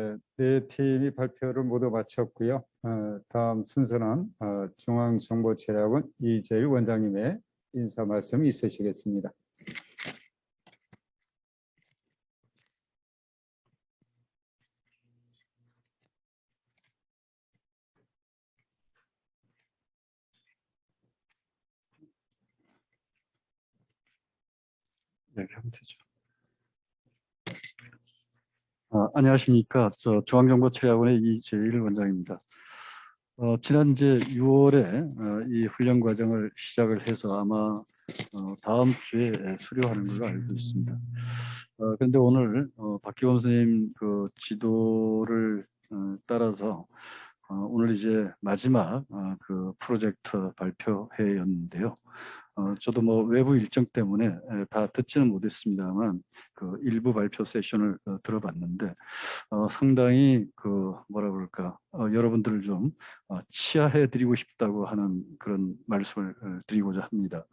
에, 네 팀이 발표를 모두 마쳤고요. 어, 다음 순서는 어, 중앙정보체력원 이재일 원장님의 인사 말씀이 있으시겠습니다. 하면 되죠. 아, 안녕하십니까. 저 중앙정보체력원의 이재일 원장입니다. 어, 지난 이제 6월에 어, 이 훈련 과정을 시작을 해서 아마 어, 다음 주에 수료하는 걸로 알고 있습니다. 어, 그런데 오늘 어, 박기범 선생님 그 지도를 어, 따라서 어, 오늘 이제 마지막 어, 그 프로젝트 발표회였는데요. 어, 저도 뭐 외부 일정 때문에 에, 다 듣지는 못했습니다만 그 일부 발표 세션을 어, 들어봤는데 어, 상당히 그 뭐라 그럴까 어, 여러분들을 좀 어, 치하해 드리고 싶다고 하는 그런 말씀을 어, 드리고자 합니다.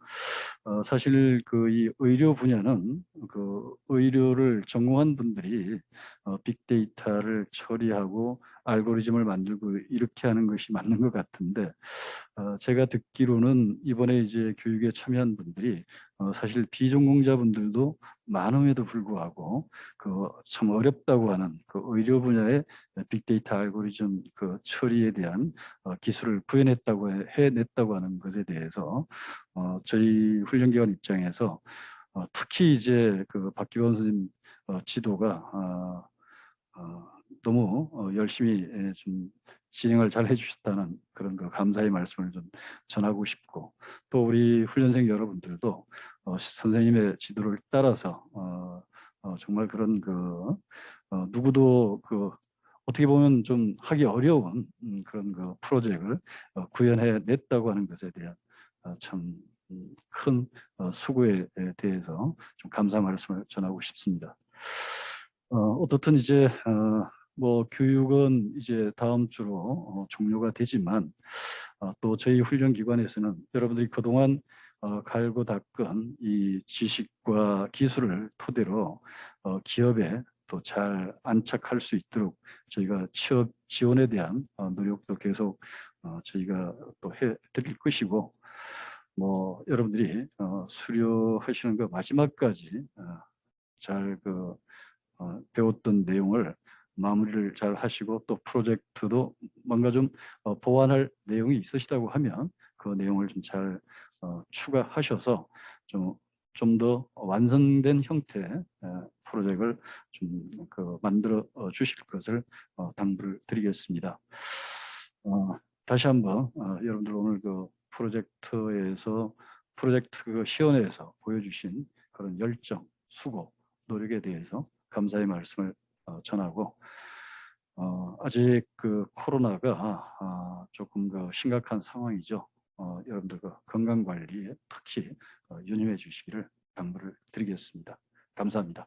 어, 사실 그 이 의료 분야는 그 의료를 전공한 분들이 어, 빅데이터를 처리하고 알고리즘을 만들고 이렇게 하는 것이 맞는 것 같은데 어, 제가 듣기로는 이번에 이제 교육에 참여한 분들이 어, 사실 비전공자분들도 많음에도 불구하고 그 참 어렵다고 하는 그 의료 분야의 빅데이터 알고리즘 그 처리에 대한 어, 기술을 구현했다고 해- 해냈다고 하는 것에 대해서 어, 저희 훈련기관 입장에서 어, 특히 이제 그 박기원 선생님 어, 지도가 어, 어, 너무 어, 열심히 예, 좀 진행을 잘 해주셨다는 그런 그 감사의 말씀을 좀 전하고 싶고 또 우리 훈련생 여러분들도 어, 시- 선생님의 지도를 따라서 어, 어, 정말 그런 그 어, 누구도 그 어떻게 보면 좀 하기 어려운 음, 그런 그 프로젝트를 어, 구현해 냈다고 하는 것에 대한 어, 참큰 어, 수고에 대해서 좀 감사 말씀을 전하고 싶습니다. 어, 어떻든 이제 어, 뭐 교육은 이제 다음 주로 어, 종료가 되지만 어, 또 저희 훈련 기관에서는 여러분들이 그동안 어, 갈고 닦은 이 지식과 기술을 토대로 어, 기업에 또 잘 안착할 수 있도록 저희가 취업 지원에 대한 어, 노력도 계속 어, 저희가 또 해 드릴 것이고 뭐 여러분들이 어, 수료하시는 그 마지막까지 어, 잘그 어, 배웠던 내용을 마무리를 잘 하시고 또 프로젝트도 뭔가 좀 어, 보완할 내용이 있으시다고 하면 그 내용을 좀 잘 어, 추가하셔서 좀 좀 더 완성된 형태의 어, 프로젝트를 좀 그 만들어 어, 주실 것을 어, 당부를 드리겠습니다. 어, 다시 한번 어, 여러분들 오늘 그 프로젝트에서 프로젝트 그 시연회에서 보여주신 그런 열정, 수고, 노력에 대해서 감사의 말씀을 어, 전하고 어, 아직 그 코로나가 아, 조금 그 심각한 상황이죠. 어, 여러분들 그 건강 관리에 특히 어, 유념해 주시기를 당부를 드리겠습니다. 감사합니다.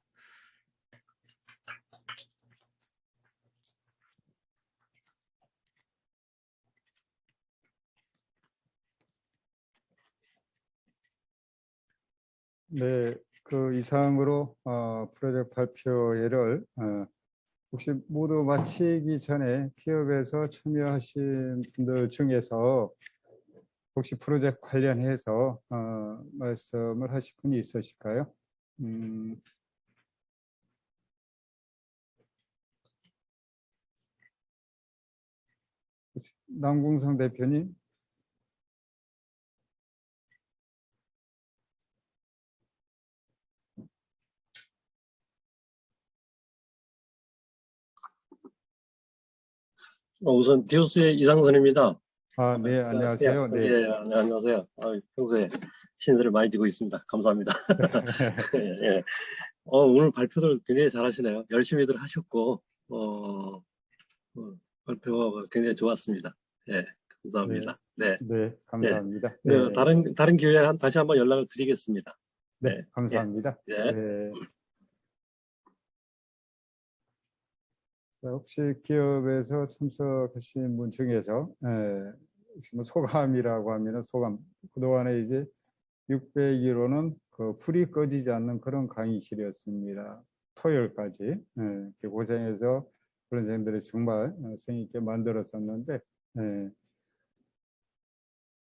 네, 그 이상으로 어, 프로젝트 발표회를 어, 혹시 모두 마치기 전에 기업에서 참여하신 분들 중에서 혹시 프로젝트 관련해서 어, 말씀을 하실 분이 있으실까요? 음, 남궁성 대표님? 우선 디오스의 이상선입니다. 아, 네, 안녕하세요. 예, 네. 예, 네, 안녕하세요. 아, 평소에 신세를 많이 지고 있습니다. 감사합니다. 예, 예. 어, 오늘 발표들 굉장히 잘하시네요. 열심히들 하셨고, 어, 어, 발표가 굉장히 좋았습니다. 예, 감사합니다. 네. 네, 감사합니다. 그 네, 다른 다른 기회에 한- 다시 한번 연락을 드리겠습니다. 네, 감사합니다. 예. 네. 혹시 기업에서 참석하신 분 중에서 에, 뭐 소감이라고 하면은 소감 그동안에 이제 601호는 그 불이 꺼지지 않는 그런 강의실이었습니다. 토요일까지 예, 이렇게 고생해서 훈련생들이 정말 어, 성의 있게 만들었었는데 예,